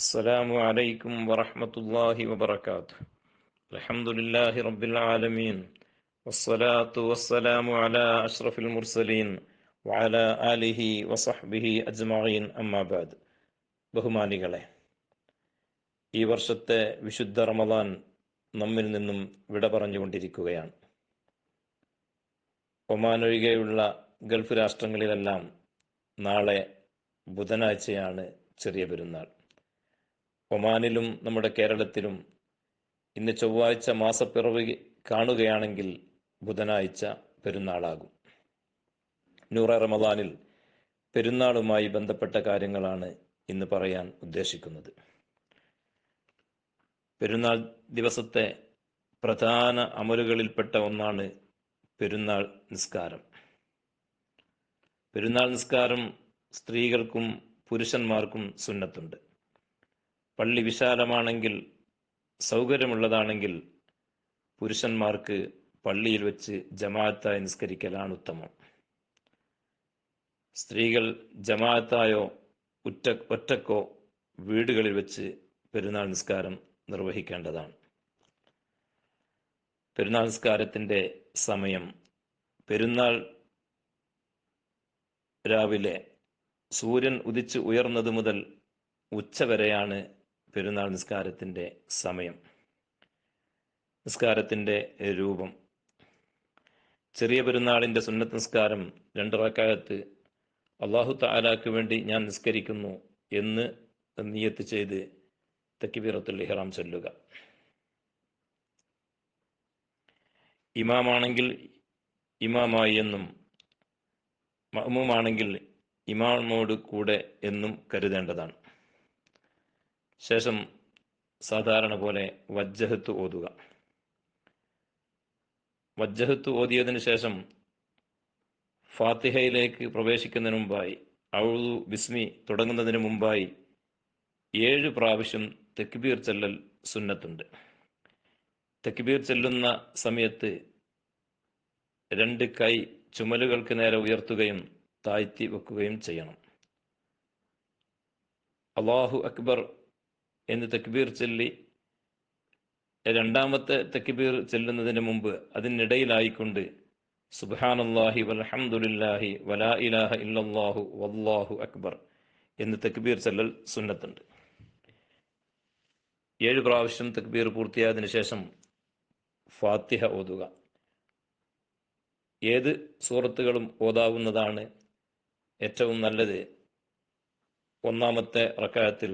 السلام عليكم ورحمة الله وبركاته الحمد لله رب العالمين والصلاة والسلام على أشرف المرسلين وعلى آله وصحبه أجمعين أما بعد ബഹുമാനികളെ ഈ വർഷത്തെ വിശുദ്ധ റമദാൻ നമ്മിൽ നിന്നും വിട പറഞ്ഞുകൊണ്ടിരിക്കുകയാണ് ഒമാൻ ഒഴികെയുള്ള ഗൾഫ് രാഷ്ട്രങ്ങളിലെല്ലാം നാളെ ബുധനാഴ്ചയാണ് ചെറിയ പെരുന്നാൾ ഒമാനിലും നമ്മുടെ കേരളത്തിലും ഇന്ന് ചൊവ്വാഴ്ച മാസപ്പിറവി കാണുകയാണെങ്കിൽ ബുധനാഴ്ച പെരുന്നാളാകും. നൂറ റമദാനിൽ പെരുന്നാളുമായി ബന്ധപ്പെട്ട കാര്യങ്ങളാണ് ഇന്ന് പറയാൻ ഉദ്ദേശിക്കുന്നത്. പെരുന്നാൾ ദിവസത്തെ പ്രധാന അമലുകളിൽപ്പെട്ട ഒന്നാണ് പെരുന്നാൾ നിസ്കാരം. പെരുന്നാൾ നിസ്കാരം സ്ത്രീകൾക്കും പുരുഷന്മാർക്കും സുന്നത്തുണ്ട്. പള്ളി വിശാലമാണെങ്കിൽ സൗകര്യമുള്ളതാണെങ്കിൽ പുരുഷന്മാർക്ക് പള്ളിയിൽ വെച്ച് ജമാഅത്തായി നിസ്കരിക്കലാണ് ഉത്തമം. സ്ത്രീകൾ ജമാഅത്തായോ ഉറ്റ ഒറ്റക്കോ വീടുകളിൽ വെച്ച് പെരുന്നാൾ നിസ്കാരം നിർവഹിക്കേണ്ടതാണ്. പെരുന്നാൾ നിസ്കാരത്തിന്റെ സമയം പെരുന്നാൾ രാവിലെ സൂര്യൻ ഉദിച്ച് ഉയർന്നത് മുതൽ ഉച്ചവരെയാണ് പെരുന്നാൾ നിസ്കാരത്തിന്റെ സമയം. നിസ്കാരത്തിന്റെ രൂപം. ചെറിയ പെരുന്നാളിന്റെ സുന്നത്ത് നിസ്കാരം രണ്ട് റക്കായത്ത് അള്ളാഹു താലാക്ക് വേണ്ടി ഞാൻ നിസ്കരിക്കുന്നു എന്ന് നിയത്ത് ചെയ്ത് തക്കിബീറത്തുൽ ഇഹ്റാം ചൊല്ലുക. ഇമാമാണെങ്കിൽ ഇമാമായി എന്നും മഹ്മൂമാണെങ്കിൽ ഇമാമോട് കൂടെ എന്നും കരുതേണ്ടതാണ്. ശേഷം സാധാരണ പോലെ വജ്ജഹത്ത് ഓതുക. വജ്ജഹത്ത് ഓതിയതിനു ശേഷം ഫാത്തിഹയിലേക്ക് പ്രവേശിക്കുന്നതിന് മുമ്പായി ഔദു ബിസ്മി തുടങ്ങുന്നതിന് മുമ്പായി ഏഴ് പ്രാവശ്യം തെക്കുബീർ ചെല്ലൽ സുന്നത്തുണ്ട്. തെക്കുബീർ ചെല്ലുന്ന സമയത്ത് രണ്ട് കൈ ചുമലുകൾക്ക് നേരെ ഉയർത്തുകയും താഴ്ത്തി വെക്കുകയും ചെയ്യണം. അള്ളാഹു അക്ബർ എന്ന് തക്ബീർ ചൊല്ലി രണ്ടാമത്തെ തക്ബീർ ചെല്ലുന്നതിന് മുമ്പ് അതിനിടയിലായിക്കൊണ്ട് സുബാനല്ലാഹി വലഹമുല്ലാഹി വലാ ഇലാഹ ഇല്ലാഹു വല്ലാഹു അക്ബർ എന്ന് തക്ബീർ ചൊല്ലൽ സുന്നത്തുണ്ട്. ഏഴ് പ്രാവശ്യം തക്ബീർ പൂർത്തിയായതിനു ശേഷം ഫാത്തിഹ ഓതുക. ഏത് സൂറത്തുകളും ഓതാവുന്നതാണ് ഏറ്റവും നല്ലത്. ഒന്നാമത്തെ റക്കായത്തിൽ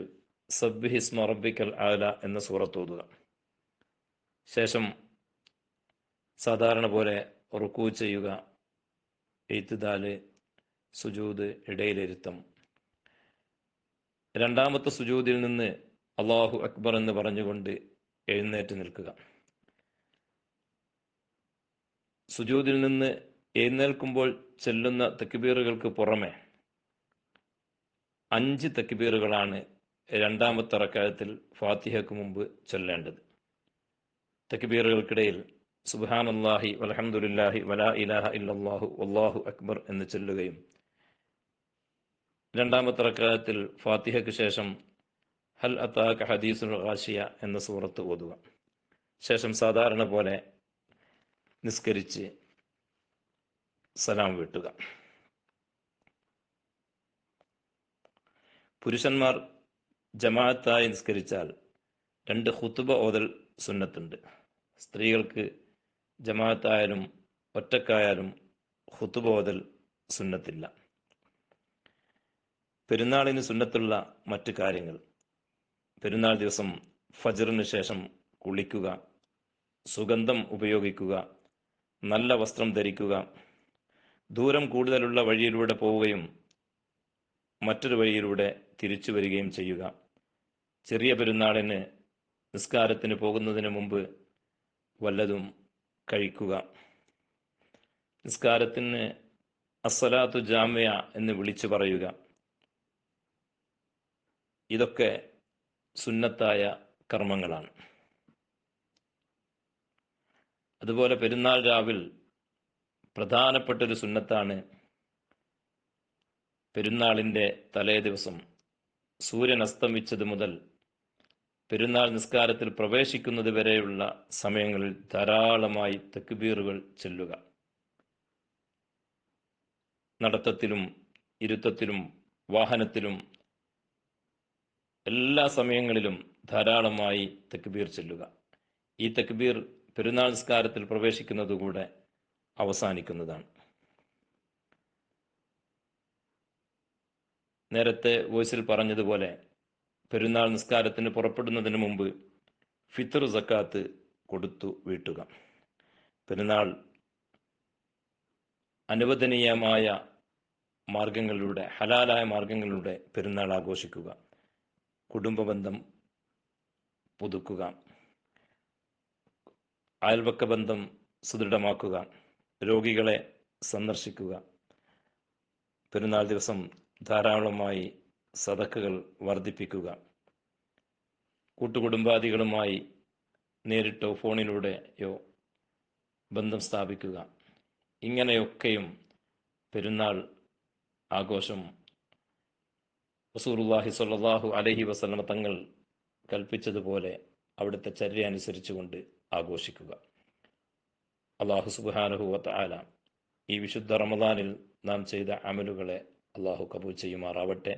സബ്ബിഹിസ്മ റബ്ബിക്കൽ ആല എന്ന സൂറത്ത് ഓതുക. ശേഷം സാധാരണ പോലെ റുക്കൂ ചെയ്യുക എയ്ത്തുദാൽ സുജൂദ് ഇടയിലിരുത്തം. രണ്ടാമത്തെ സുജൂദിൽ നിന്ന് അള്ളാഹു അക്ബർ എന്ന് പറഞ്ഞുകൊണ്ട് എഴുന്നേറ്റ് നിൽക്കുക. സുജൂദിൽ നിന്ന് എഴുന്നേൽക്കുമ്പോൾ ചെല്ലുന്ന തെക്കുബീറുകൾക്ക് പുറമെ അഞ്ച് തെക്കുബീറുകളാണ് രണ്ടാമത്തെ റക്കായത്തിൽ ഫാത്തിഹയ്ക്ക് മുമ്പ് ചൊല്ലേണ്ടത്. തെക്കുബീറുകൾക്കിടയിൽ സുബാനല്ലാഹി വലഹമുല്ലാഹി വലാ ഇലാഹ ഇല്ലാഹു അള്ളാഹു അക്ബർ എന്ന് ചൊല്ലുകയും രണ്ടാമത്തെ റക്കായത്തിൽ ഫാത്തിഹയ്ക്ക് ശേഷം ഹൽ അത്താഖ് ഹദീസുൽ ഹാഷിയ എന്ന സൂറത്ത് ഓതുക. ശേഷം സാധാരണ പോലെ നിസ്കരിച്ച് സലാം വീട്ടുക. പുരുഷന്മാർ ജമാഅത്തായി നിസ്കരിച്ചാൽ രണ്ട് ഹുത്തുബ ഓതൽ സുന്നത്തുണ്ട്. സ്ത്രീകൾക്ക് ജമാഅത്തായാലും ഒറ്റക്കായാലും ഹുത്തുബ ഓതൽ സുന്നത്തില്ല. പെരുന്നാളിന് സുന്നത്തുള്ള മറ്റു കാര്യങ്ങൾ. പെരുന്നാൾ ദിവസം ഫജറിന് ശേഷം കുളിക്കുക സുഗന്ധം ഉപയോഗിക്കുക നല്ല വസ്ത്രം ധരിക്കുക ദൂരം കൂടുതലുള്ള വഴിയിലൂടെ പോവുകയും മറ്റൊരു വഴിയിലൂടെ തിരിച്ചു വരികയും ചെയ്യുക. ചെറിയ പെരുന്നാളിന് നിസ്കാരത്തിന് പോകുന്നതിന് മുമ്പ് വല്ലതും കഴിക്കുക. നിസ്കാരത്തിന് അസലാത്തു ജാമ്യ എന്ന് വിളിച്ചു പറയുക. ഇതൊക്കെ സുന്നത്തായ കർമ്മങ്ങളാണ്. അതുപോലെ പെരുന്നാൾ രാവിൽ പ്രധാനപ്പെട്ടൊരു സുന്നത്താണ് പെരുന്നാളിന്റെ തലേ ദിവസം സൂര്യൻ അസ്തമിച്ചത് മുതൽ പെരുന്നാൾ നിസ്കാരത്തിൽ പ്രവേശിക്കുന്നത് വരെയുള്ള സമയങ്ങളിൽ ധാരാളമായി തെക്കുബീറുകൾ ചെല്ലുക. നടത്തത്തിലും ഇരുത്തത്തിലും വാഹനത്തിലും എല്ലാ സമയങ്ങളിലും ധാരാളമായി തെക്കുബീർ ചെല്ലുക. ഈ തെക്കുബീർ പെരുന്നാൾ നിസ്കാരത്തിൽ പ്രവേശിക്കുന്നതുകൂടെ അവസാനിക്കുന്നതാണ്. നേരത്തെ വോയിസിൽ പറഞ്ഞതുപോലെ പെരുന്നാൾ നിസ്കാരത്തിന് പുറപ്പെടുന്നതിന് മുമ്പ് ഫിത്തർ സക്കാത്ത് കൊടുത്തു വീട്ടുക. പെരുന്നാൾ അനുവദനീയമായ മാർഗങ്ങളിലൂടെ ഹലാലായ മാർഗങ്ങളിലൂടെ പെരുന്നാൾ ആഘോഷിക്കുക. കുടുംബബന്ധം പുതുക്കുക. അയൽവക്ക ബന്ധം സുദൃഢമാക്കുക. രോഗികളെ സന്ദർശിക്കുക. പെരുന്നാൾ ദിവസം ധാരാളമായി സതക്കുകൾ വർദ്ധിപ്പിക്കുക. കൂട്ടുകുടുംബാദികളുമായി നേരിട്ടോ ഫോണിലൂടെയോ ബന്ധം സ്ഥാപിക്കുക. ഇങ്ങനെയൊക്കെയും പെരുന്നാൾ ആഘോഷം റസൂറുല്ലാഹി സ്വല്ലല്ലാഹു അലഹി വസല്ലമ തങ്ങൾ കൽപ്പിച്ചതുപോലെ അവിടുത്തെ ചര്യ അനുസരിച്ചുകൊണ്ട് ആഘോഷിക്കുക. അള്ളാഹു സുബാനഹു വത്തആല ഈ വിശുദ്ധ റമദാനിൽ നാം ചെയ്ത അമലുകളെ അള്ളാഹു കബൂൽ ചെയ്യുമാറാവട്ടെ.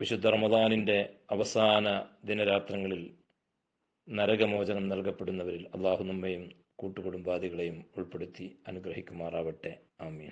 വിശുദ്ധ റമദാനിന്റെ അവസാന ദിനരാത്രങ്ങളിൽ നരകമോചനം നൽകപ്പെടുന്നവരിൽ അള്ളാഹു നമ്മയും കൂട്ടുകുടുംബാദികളെയും ഉൾപ്പെടുത്തി അനുഗ്രഹിക്കുമാറാവട്ടെ. ആമീൻ.